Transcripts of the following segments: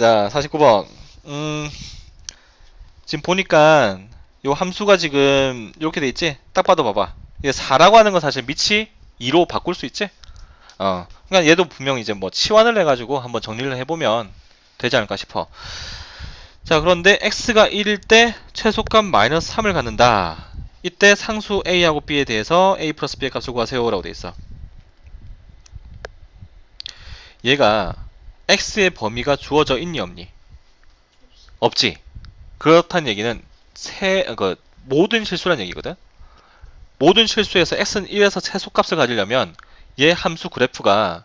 자, 49번. 음, 지금 보니까 요 함수가 지금 이렇게 돼 있지? 딱 봐도 봐봐. 이게 4라고 하는 건 사실 밑이 2로 바꿀 수 있지? 어. 그러니까 얘도 분명 이제 뭐 치환을 해가지고 한번 정리를 해보면 되지 않을까 싶어. 자, 그런데 x가 1일 때 최소값 마이너스 3을 갖는다. 이때 상수 a하고 b에 대해서 a 플러스 b의 값을 구하세요라고 돼 있어. 얘가 x의 범위가 주어져 있니 없니? 없지. 그렇다는 얘기는 세, 그 모든 실수란 얘기거든. 모든 실수에서 x는 1에서 최소값을 가지려면 얘 함수 그래프가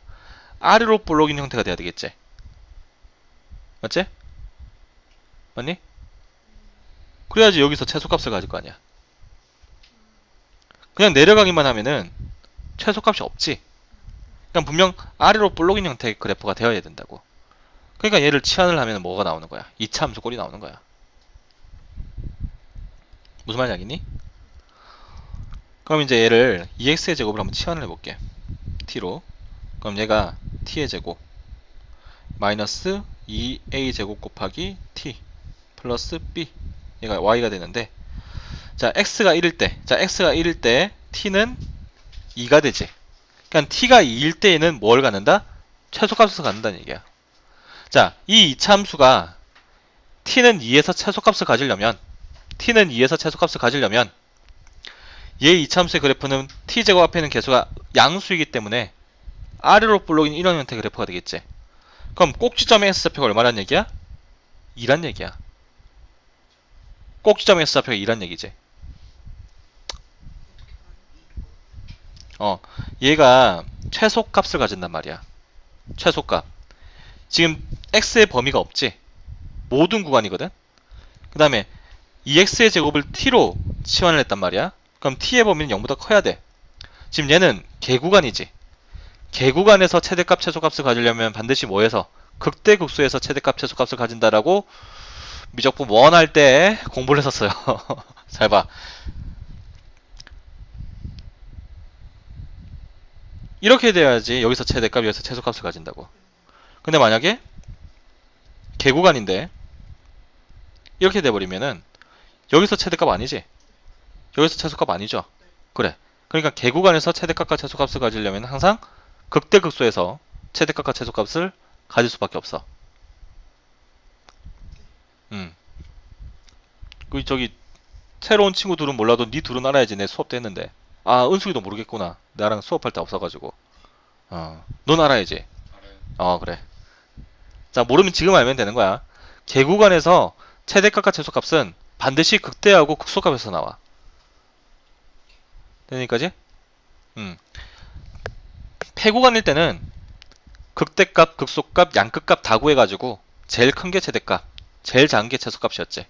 아래로 볼록인 형태가 돼야 되겠지. 맞지? 맞니? 그래야지 여기서 최소값을 가질 거 아니야. 그냥 내려가기만 하면은 최소값이 없지. 그냥 분명 아래로 볼록인 형태의 그래프가 되어야 된다고. 그러니까 얘를 치환을 하면 뭐가 나오는 거야? 2차 함수 꼴이 나오는 거야. 무슨 알겠니? 그럼 이제 얘를 2x의 제곱을 한번 치환을 해볼게. t로. 그럼 얘가 t의 제곱 마이너스 2a 제곱 곱하기 t 플러스 b 얘가 y가 되는데 자 x가 1일 때, 자 x가 1일 때 t는 2가 되지. 그러니까 t가 2일 때에는 뭘 갖는다? 최소값을 갖는다는 얘기야. 자, 이 이차함수가 t는 2에서 최소값을 가지려면 t는 2에서 최소값을 가지려면 얘 이차함수의 그래프는 t제곱 앞에 있는 개수가 양수이기 때문에 아래로 볼록인 이런 형태의 그래프가 되겠지. 그럼 꼭지점의 S좌표가 얼마란 얘기야? 2란 얘기야. 꼭지점의 S좌표가 2란 얘기지. 어, 얘가 최소값을 가진단 말이야. 최소값. 지금 x의 범위가 없지. 모든 구간이거든. 그 다음에 2x의 제곱을 t로 치환을 했단 말이야. 그럼 t의 범위는 0보다 커야 돼. 지금 얘는 개구간이지. 개구간에서 최대값 최소값을 가지려면 반드시 뭐해서 극대 극소에서 최대값 최소값을 가진다라고 미적분 원할 때 공부를 했었어요. 잘 봐. 이렇게 돼야지 여기서 최대값 여기서 최소값을 가진다고. 근데 만약에 개구간인데 이렇게 돼버리면은 여기서 최대값 아니지? 여기서 최소값 아니죠? 그래. 그러니까 개구간에서 최대값과 최소값을 가지려면 항상 극대극소에서 최대값과 최소값을 가질 수밖에 없어. 음. 그 저기 새로운 친구들은 몰라도 니 둘은 알아야지 내 수업 때 했는데. 아 은숙이도 모르겠구나. 나랑 수업할 때 없어가지고. 어. 넌 알아야지. 어 그래. 자 모르면 지금 알면 되는 거야. 개구간에서 최대값과 최소값은 반드시 극대하고 극소값에서 나와. 되니까지? 음. 폐구간일 때는 극대값, 극소값, 양극값 다 구해가지고 제일 큰 게 최대값, 제일 작은 게 최소값이었지.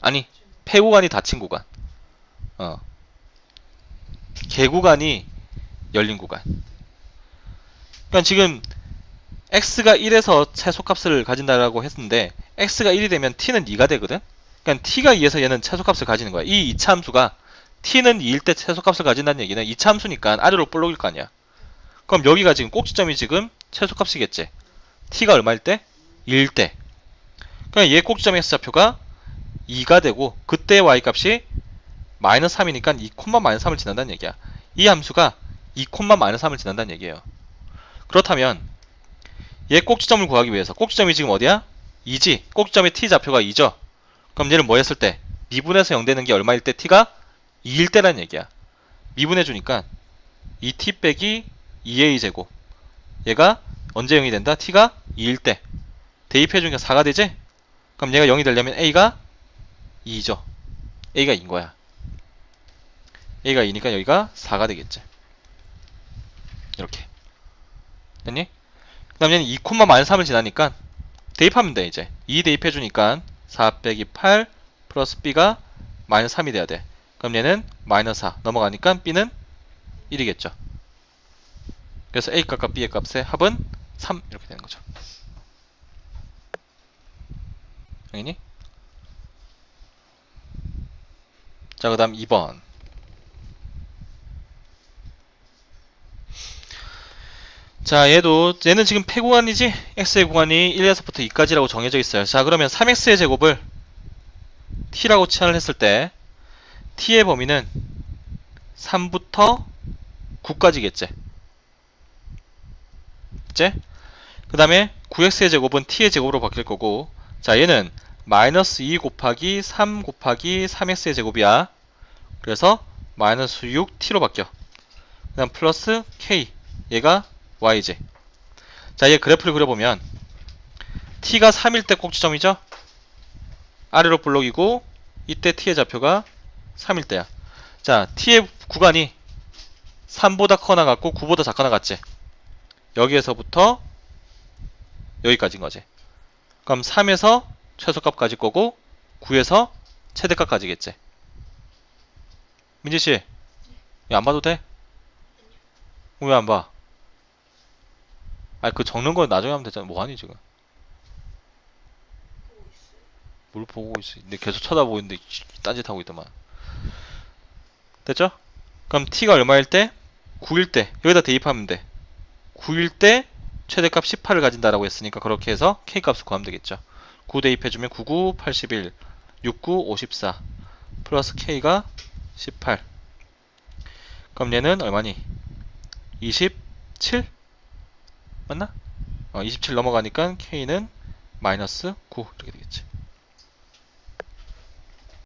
아니, 폐구간이 닫힌 구간. 어. 개구간이 열린 구간. 그러니까 지금 x가 1에서 최소값을 가진다라고 했는데 x가 1이 되면 t는 2가 되거든. 그러니까 t가 2에서 얘는 최소값을 가지는 거야. 이 2차 함수가 t는 2일 때 최소값을 가진다는 얘기는 2차 함수니까 아래로 볼록일 거 아니야. 그럼 여기가 지금 꼭지점이 지금 최소값이겠지. t가 얼마일 때? 2일 때. 그냥 얘 꼭지점의 S좌표가 2가 되고 그때 y값이 마이너스 3이니까 2 콤마 마이너스 3을 지난다는 얘기야. 이 함수가 2 콤마 마이너스 3을 지난다는 얘기예요. 그렇다면 얘 꼭지점을 구하기 위해서 꼭지점이 지금 어디야? 2지. 꼭지점의 t 좌표가 2죠. 그럼 얘를 뭐 했을 때? 미분해서 0 되는 게 얼마일 때 t가 2일 때란 얘기야. 미분해 주니까 2t 빼기 2a 제곱. 얘가 언제 0이 된다? t가 2일 때. 대입해 주니까 4가 되지? 그럼 얘가 0이 되려면 a가 2죠. a가 2인 거야. A가 2니까 여기가 4가 되겠지. 이렇게. 됐니? 그 다음 얘는 2, 마이너스 3을 지나니까 대입하면 돼 이제 2 대입해 주니까 4 빼기 8 플러스 b가 마이너스 3이 돼야 돼 그럼 얘는 마이너스 4 넘어가니까 b는 1이겠죠 그래서 a 값과 b의 값의 합은 3 이렇게 되는 거죠 알겠니? 자그 다음 2번 자, 얘도, 얘는 지금 폐구간이지? x의 구간이 1에서부터 2까지라고 정해져 있어요. 자, 그러면 3x의 제곱을 t라고 치환을 했을 때, t의 범위는 3부터 9까지겠지? 그치? 그 다음에 9x의 제곱은 t의 제곱으로 바뀔 거고, 자, 얘는 마이너스 2 곱하기 3 곱하기 3x의 제곱이야. 그래서 마이너스 6t로 바뀌어. 그 다음 플러스 k. 얘가 yj. 자, 얘 그래프를 그려보면 t가 3일 때 꼭지점이죠? 아래로 블록이고 이때 t의 좌표가 3일 때야. 자, t의 구간이 3보다 커나 같고 9보다 작거나 같지? 여기에서부터 여기까지인 거지. 그럼 3에서 최소값까지 거고 9에서 최대값까지겠지. 민지 씨, 이거 안 봐도 돼? 왜 안 봐? 아니 그 적는 건 나중에 하면 되잖아. 뭐하니 지금? 뭘 보고 있어? 근데 계속 쳐다보고 있는데 딴짓하고 있더만. 됐죠? 그럼 t가 얼마일 때? 9일 때 여기다 대입하면 돼. 9일 때 최대값 18을 가진다라고 했으니까 그렇게 해서 k 값을 구하면 되겠죠. 9 대입해주면 99, 81, 69, 54 플러스 k가 18 그럼 얘는 얼마니? 27? 맞나? 어, 27 넘어가니까 k는 마이너스 9 이렇게 되겠죠.